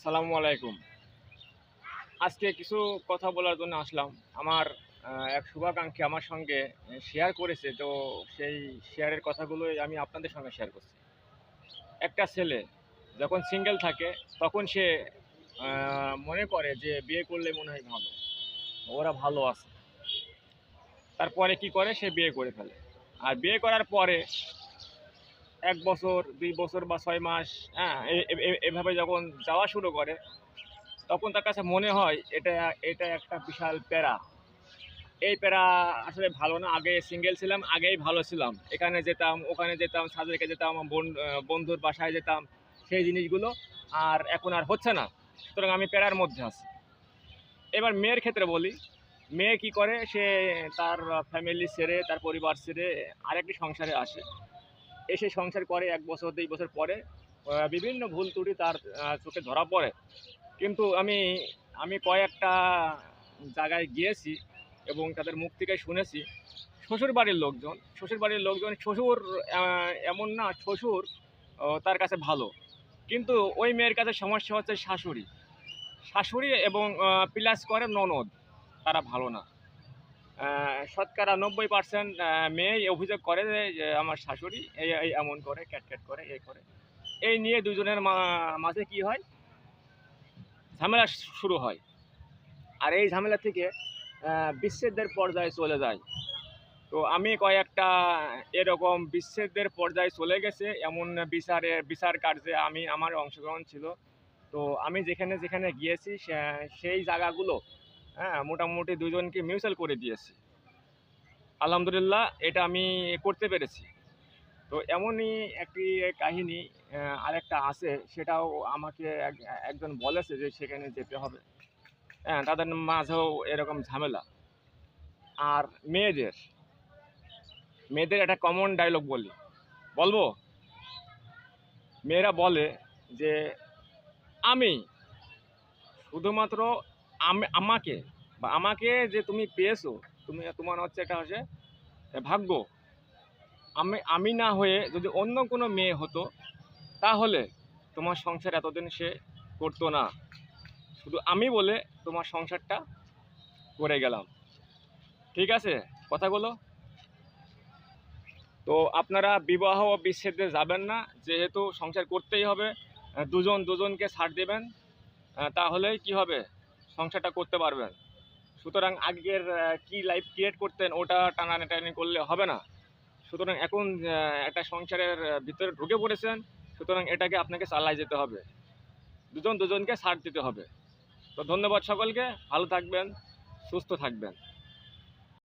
আসসালামু আলাইকুম। আজকে কিছু কথা বলার জন্য আসলাম। আমার এক শুভাকাঙ্ক্ষী আমার সঙ্গে শেয়ার করেছে, তো সেই শেয়ারের কথাগুলোই আমি আপনাদের সঙ্গে শেয়ার করছি। একটা ছেলে যখন সিঙ্গেল থাকে, তখন সে মনে করে যে বিয়ে করলে মনে হয় ভালো। ওরা ভালো আছে। তারপরে কি করে? সে বিয়ে করে ফেলে। আর বিয়ে করার পরে এক বছর, দুই বছর বা ছয় মাস হ্যাঁ এভাবে যখন যাওয়া শুরু করে, তখন তার কাছে মনে হয় এটা এটা একটা বিশাল প্যারা। এই প্যারা আসলে ভালো না, আগে সিঙ্গেল ছিলাম, আগেই ভালো ছিলাম। এখানে যেতাম, ওখানে যেতাম সাজেকে যেতাম বন- বন্ধুর বাসায় যেতাম, সেই জিনিসগুলো আর এখন আর হচ্ছে না। সুতরাং আমি প্যারার মধ্যে আছি। এবার মেয়ের ক্ষেত্রে বলি, মেয়ে কি করে, সে তার ফ্যামিলি ছেড়ে, তার পরিবার ছেড়ে আরেকটি সংসারে আসে। এসে সংসার করে এক বছর দুই বছর পরে বিভিন্ন ভুল ত্রুটি তার চোখে ধরা পড়ে। কিন্তু আমি আমি কয়েকটা জায়গায় গিয়েছি এবং তাদের মুখ থেকে শুনেছি শ্বশুর বাড়ির লোকজন শ্বশুর বাড়ির লোকজন, শ্বশুর এমন না, শ্বশুর তার কাছে ভালো। কিন্তু ওই মেয়ের কাছে সমস্যা হচ্ছে শাশুড়ি। শাশুড়ি এবং প্লাস করে ননদ, তারা ভালো না। শতকরা নব্বই পার্সেন্ট মেয়েই অভিযোগ করে যে- আমার শাশুড়ি এই এই এমন করে, ক্যাট ক্যাট করে, এই করে। এই নিয়ে দুজনের মাঝে কি হয়? ঝামেলা শুরু হয়। আর এই ঝামেলা থেকে বিচ্ছেদের পর্যায়ে চলে যায়। তো আমি কয়েকটা এরকম বিচ্ছেদের পর্যায়ে চলে গেছে, এমন বিচারে বিচার কার্যে আমি, আমার অংশগ্রহণ ছিল। তো আমি যেখানে যেখানে গিয়েছি সেই জায়গাগুলো হ্যাঁ মোটামুটি দুজনকে মিউচুয়াল করে দিয়েছি। আলহামদুলিল্লাহ, এটা আমি করতে পেরেছি। তো এমনই একটি কাহিনী আরেকটা আছে, সেটাও আমাকে এক- একজন বলেছে যে সেখানে যেতে হবে। হ্যাঁ তাদের মাঝেও এরকম ঝামেলা। আর মেয়েদের মেয়েদের একটা কমন ডায়লগ বলি। বলব? মেয়েরা বলে যে, আমি শুধুমাত্র আমাকে বা আমাকে যে তুমি পেয়েছ তুমি তোমার হচ্ছে একটা হচ্ছে ভাগ্য। আমি আমি না হয়ে যদি অন্য কোনো মেয়ে হতো তাহলে তোমার সংসার এতদিন সে করতো না। শুধু আমি বলে তোমার সংসারটা করে গেলাম। ঠিক আছে? কথাগুলো? তো আপনারা বিবাহ বিচ্ছেদে যাবেন না যেহেতু সংসার করতেই হবে দুজন দুজনকে ছাড় দেবেন আহ, তাহলেই কি হবে? সংসারটা করতে পারবেন। সুতরাং আগের কি লাইফ ক্রিয়েট করতেন, ওটা টানাটানি করলে হবে না। সুতরাং এখন একটা সংসারের ভিতরে ঢুকে পড়েছেন, সুতরাং এটাকে আপনাকে চালাই যেতে হবে। দুজন দুজনকে সার দিতে হবে। তো ধন্যবাদ সকলকে, ভালো থাকবেন, সুস্থ থাকবেন।